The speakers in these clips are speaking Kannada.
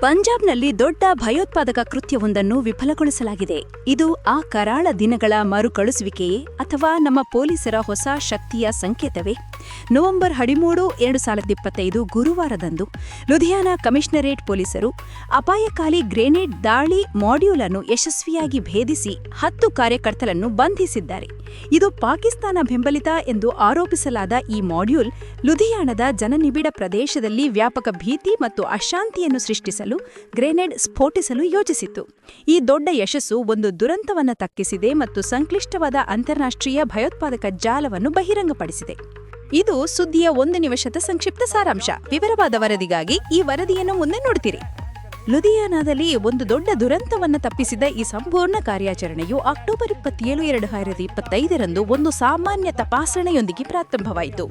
ಪಂಜಾಬ್ನಲ್ಲಿ ದೊಡ್ಡ ಭಯೋತ್ಪಾದಕ ಕೃತ್ಯವೊಂದನ್ನು ವಿಫಲಗೊಳಿಸಲಾಗಿದೆ. ಇದು ಆ ಕರಾಳ ದಿನಗಳ ಮರುಕಳಿಸುವಿಕೆಯೇ ಅಥವಾ ನಮ್ಮ ಪೊಲೀಸರ ಹೊಸ ಶಕ್ತಿಯ ಸಂಕೇತವೇ? ನವೆಂಬರ್ ಹದಿಮೂರು, ಎರಡು ಸಾವಿರದ ಇಪ್ಪತ್ತೈದು ಗುರುವಾರದಂದು ಲುಧಿಯಾನ ಕಮಿಷನರೇಟ್ ಪೊಲೀಸರು ಅಪಾಯಕಾಲಿ ಗ್ರೆನೇಡ್ ದಾಳಿ ಮಾಡ್ಯೂಲ್ ಅನ್ನು ಯಶಸ್ವಿಯಾಗಿ ಭೇದಿಸಿ ಹತ್ತು ಕಾರ್ಯಕರ್ತರನ್ನು ಬಂಧಿಸಿದ್ದಾರೆ. ಇದು ಪಾಕಿಸ್ತಾನ ಬೆಂಬಲಿತ ಎಂದು ಆರೋಪಿಸಲಾದ ಈ ಮಾಡ್ಯೂಲ್ ಲುಧಿಯಾನದ ಜನನಿಬಿಡ ಪ್ರದೇಶದಲ್ಲಿ ವ್ಯಾಪಕ ಭೀತಿ ಮತ್ತು ಅಶಾಂತಿಯನ್ನು ಸೃಷ್ಟಿಸಲು, ಗ್ರೆನೇಡ್ ಸ್ಫೋಟಿಸಲು ಯೋಜಿಸಿತ್ತು. ಈ ದೊಡ್ಡ ಯಶಸ್ಸು ಒಂದು ದುರಂತವನ್ನು ತಕ್ಕಿಸಿದೆ ಮತ್ತು ಸಂಕ್ಲಿಷ್ಟವಾದ ಅಂತಾರಾಷ್ಟ್ರೀಯ ಭಯೋತ್ಪಾದಕ ಜಾಲವನ್ನು ಬಹಿರಂಗಪಡಿಸಿದೆ. ಇದು ಸುದ್ದಿಯ ಒಂದು ನಿಮಿಷದ ಸಂಕ್ಷಿಪ್ತ ಸಾರಾಂಶ. ವಿವರವಾದ ವರದಿಗಾಗಿ ಈ ವರದಿಯನ್ನು ಮುಂದೆ ನೋಡ್ತೀರಿ. ಲುಧಿಯಾನದಲ್ಲಿ ಒಂದು ದೊಡ್ಡ ದುರಂತವನ್ನು ತಪ್ಪಿಸಿದ ಈ ಸಂಪೂರ್ಣ ಕಾರ್ಯಾಚರಣೆಯು ಅಕ್ಟೋಬರ್ ಇಪ್ಪತ್ತೇಳು ಎರಡು ಸಾವಿರದ ಇಪ್ಪತ್ತೈದರಂದು ಒಂದು ಸಾಮಾನ್ಯ ತಪಾಸಣೆಯೊಂದಿಗೆ ಪ್ರಾರಂಭವಾಯಿತು.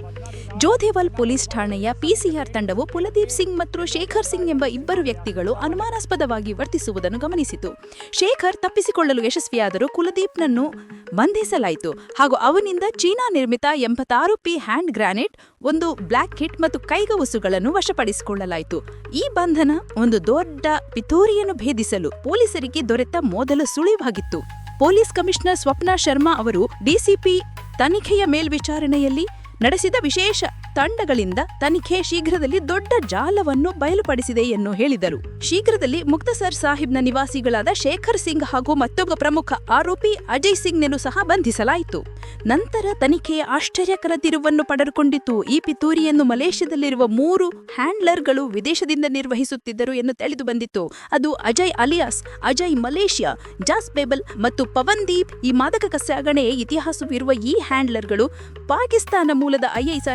ಜೋಧೇವಾಲ್ ಪೊಲೀಸ್ ಠಾಣೆಯ ಪಿಸಿಆರ್ ತಂಡವು ಕುಲದೀಪ್ ಸಿಂಗ್ ಮತ್ತು ಶೇಖರ್ ಸಿಂಗ್ ಎಂಬ ಇಬ್ಬರು ವ್ಯಕ್ತಿಗಳು ಅನುಮಾನಾಸ್ಪದವಾಗಿ ವರ್ತಿಸುವುದನ್ನು ಗಮನಿಸಿತು. ಶೇಖರ್ ತಪ್ಪಿಸಿಕೊಳ್ಳಲು ಯಶಸ್ವಿಯಾದರೂ ಕುಲದೀಪ್ನನ್ನು ಬಂಧಿಸಲಾಯಿತು. ಹಾಗೂ ಅವನಿಂದ ಚೀನಾ ನಿರ್ಮಿತ ಎಂಬತ್ತಾರು ಪಿ ಹ್ಯಾಂಡ್ ಗ್ರಾನೇಟ್, ಒಂದು ಬ್ಲಾಕ್ ಕಿಟ್ ಮತ್ತು ಕೈಗವಸುಗಳನ್ನು ವಶಪಡಿಸಿಕೊಳ್ಳಲಾಯಿತು. ಈ ಬಂಧನ ಒಂದು ದೊಡ್ಡ ಪಿತೂರಿಯನ್ನು ಭೇದಿಸಲು ಪೊಲೀಸರಿಗೆ ದೊರೆತ ಮೊದಲ ಸುಳಿವಾಗಿತ್ತು. ಪೊಲೀಸ್ ಕಮಿಷನರ್ ಸ್ವಪ್ನ ಶರ್ಮಾ ಅವರು ಡಿಸಿಪಿ ತನಿಖೆಯ ಮೇಲ್ವಿಚಾರಣೆಯಲ್ಲಿ ನಡೆಸಿದ ವಿಶೇಷ ತಂಡಗಳಿಂದ ತನಿಖೆ ಶೀಘ್ರದಲ್ಲಿ ದೊಡ್ಡ ಜಾಲವನ್ನು ಬಯಲುಪಡಿಸಿದೆ ಎಂದು ಹೇಳಿದರು. ಶೀಘ್ರದಲ್ಲಿ ಮುಕ್ತಸರ್ ಸಾಹಿಬ್ನ ನಿವಾಸಿಗಳಾದ ಶೇಖರ್ ಸಿಂಗ್ ಹಾಗೂ ಮತ್ತೊಬ್ಬ ಪ್ರಮುಖ ಆರೋಪಿ ಅಜಯ್ ಸಿಂಗ್ನನ್ನು ಸಹ ಬಂಧಿಸಲಾಯಿತು. ನಂತರ ತನಿಖೆಯ ಆಶ್ಚರ್ಯಕರ ತಿರುವನ್ನು ಪಡೆದುಕೊಂಡಿತು. ಈ ಪಿತೂರಿಯನ್ನು ಮಲೇಷ್ಯಾದಲ್ಲಿರುವ ಮೂರು ಹ್ಯಾಂಡ್ಲರ್ಗಳು ವಿದೇಶದಿಂದ ನಿರ್ವಹಿಸುತ್ತಿದ್ದರು ಎಂದು ತಿಳಿದು ಬಂದಿತ್ತು. ಅದು ಅಜಯ್ ಅಲಿಯಾಸ್, ಅಜಯ್ ಮಲೇಷ್ಯಾ, ಜಾಸ್ ಬೇಬಲ್ ಮತ್ತು ಪವನ್ದೀಪ್. ಈ ಮಾದಕ ಕಸಾಗಣೆ ಇತಿಹಾಸವಿರುವ ಈ ಹ್ಯಾಂಡ್ಲರ್ಗಳು ಪಾಕಿಸ್ತಾನ ಮೂಲದ ಐಎಸ್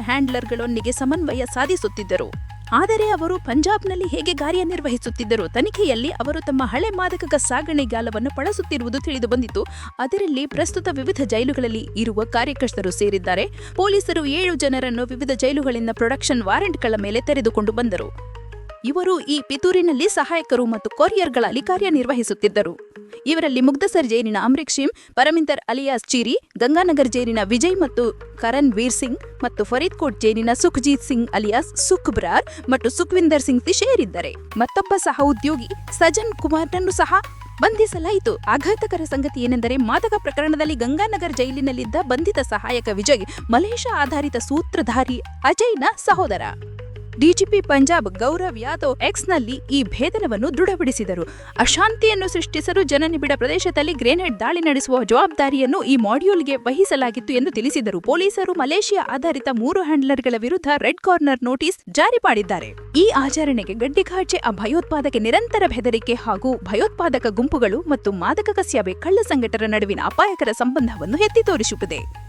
ಹ್ಯಾಂಡ್ಲರ್ಗಳೊಂದಿಗೆ ಸಮನ್ವಯ ಸಾಧಿಸುತ್ತಿದ್ದರು. ಆದರೆ ಅವರು ಪಂಜಾಬ್ನಲ್ಲಿ ಹೇಗೆ ಕಾರ್ಯನಿರ್ವಹಿಸುತ್ತಿದ್ದರು, ತನಿಖೆಯಲ್ಲಿ ಅವರು ತಮ್ಮ ಹಳೆ ಮಾದಕ ಸಾಗಣೆ ಗಾಲವನ್ನು ಬಳಸುತ್ತಿರುವುದು ತಿಳಿದುಬಂದಿತು. ಅದರಲ್ಲಿ ಪ್ರಸ್ತುತ ವಿವಿಧ ಜೈಲುಗಳಲ್ಲಿ ಇರುವ ಕಾರ್ಯಕರ್ತರು ಸೇರಿದ್ದಾರೆ. ಪೊಲೀಸರು ಏಳು ಜನರನ್ನು ವಿವಿಧ ಜೈಲುಗಳಿಂದ ಪ್ರೊಡಕ್ಷನ್ ವಾರೆಂಟ್ಗಳ ಮೇಲೆ ತೆರೆದುಕೊಂಡು ಬಂದರು. ಇವರು ಈ ಪಿತೂರಿನಲ್ಲಿ ಸಹಾಯಕರು ಮತ್ತು ಕೊರಿಯರ್ಗಳಲ್ಲಿ ಕಾರ್ಯನಿರ್ವಹಿಸುತ್ತಿದ್ದರು. ಇವರಲ್ಲಿ ಮುಗ್ಧಸರ್ ಜೈಲಿನ ಅಮ್ರಿಕ್ ಶಿಮ್, ಪರಮಿಂದರ್ ಅಲಿಯಾಸ್ ಚೀರಿ, ಗಂಗಾನಗರ್ ಜೈಲಿನ ವಿಜಯ್ ಮತ್ತು ಕರಣ್ ವೀರ್ ಸಿಂಗ್ ಮತ್ತು ಫರೀದ್ಕೋಟ್ ಜೈಲಿನ ಸುಖ್ಜೀತ್ ಸಿಂಗ್ ಅಲಿಯಾಸ್ ಸುಖ್ ಬ್ರಾರ್ ಮತ್ತು ಸುಖ್ವಿಂದರ್ ಸಿಂಗ್ ಸೇರಿದ್ದಾರೆ. ಮತ್ತೊಬ್ಬ ಸಹ ಉದ್ಯೋಗಿ, ಸಜನ್ ಕುಮಾರ್ನನ್ನು ಸಹ ಬಂಧಿಸಲಾಯಿತು. ಆಘಾತಕರ ಸಂಗತಿ ಏನೆಂದರೆ ಮಾದಕ ಪ್ರಕರಣದಲ್ಲಿ ಗಂಗಾನಗರ್ ಜೈಲಿನಲ್ಲಿದ್ದ ಬಂಧಿತ ಸಹಾಯಕ ವಿಜಯ್ ಮಲೇಷ್ಯಾ ಆಧಾರಿತ ಸೂತ್ರಧಾರಿ ಅಜಯ್ನ ಸಹೋದರ. ಡಿಜಿಪಿ ಪಂಜಾಬ್ ಗೌರವ್ ಯಾದವ್ ಎಕ್ಸ್ನಲ್ಲಿ ಈ ಭೇದನವನ್ನು ದೃಢಪಡಿಸಿದರು. ಅಶಾಂತಿಯನ್ನು ಸೃಷ್ಟಿಸಲು ಜನನಿಬಿಡ ಪ್ರದೇಶದಲ್ಲಿ ಗ್ರೆನೇಡ್ ದಾಳಿ ನಡೆಸುವ ಜವಾಬ್ದಾರಿಯನ್ನು ಈ ಮಾಡ್ಯೂಲ್ಗೆ ವಹಿಸಲಾಗಿತ್ತು ಎಂದು ತಿಳಿಸಿದರು. ಪೊಲೀಸರು ಮಲೇಷಿಯಾ ಆಧಾರಿತ ಮೂರು ಹ್ಯಾಂಡ್ಲರ್ಗಳ ವಿರುದ್ಧ ರೆಡ್ ಕಾರ್ನರ್ ನೋಟಿಸ್ ಜಾರಿ ಮಾಡಿದ್ದಾರೆ. ಈ ಆಚರಣೆಗೆ ಗಡ್ಡಿಘಾಚೆ ಆ ಭಯೋತ್ಪಾದಕ ನಿರಂತರ ಬೆದರಿಕೆ ಹಾಗೂ ಭಯೋತ್ಪಾದಕ ಗುಂಪುಗಳು ಮತ್ತು ಮಾದಕ ಕಸ್ಯಾಬೆ ಕಳ್ಳ ಸಂಘಟರ ನಡುವಿನ ಅಪಾಯಕರ ಸಂಬಂಧವನ್ನು ಎತ್ತಿ ತೋರಿಸುತ್ತದೆ.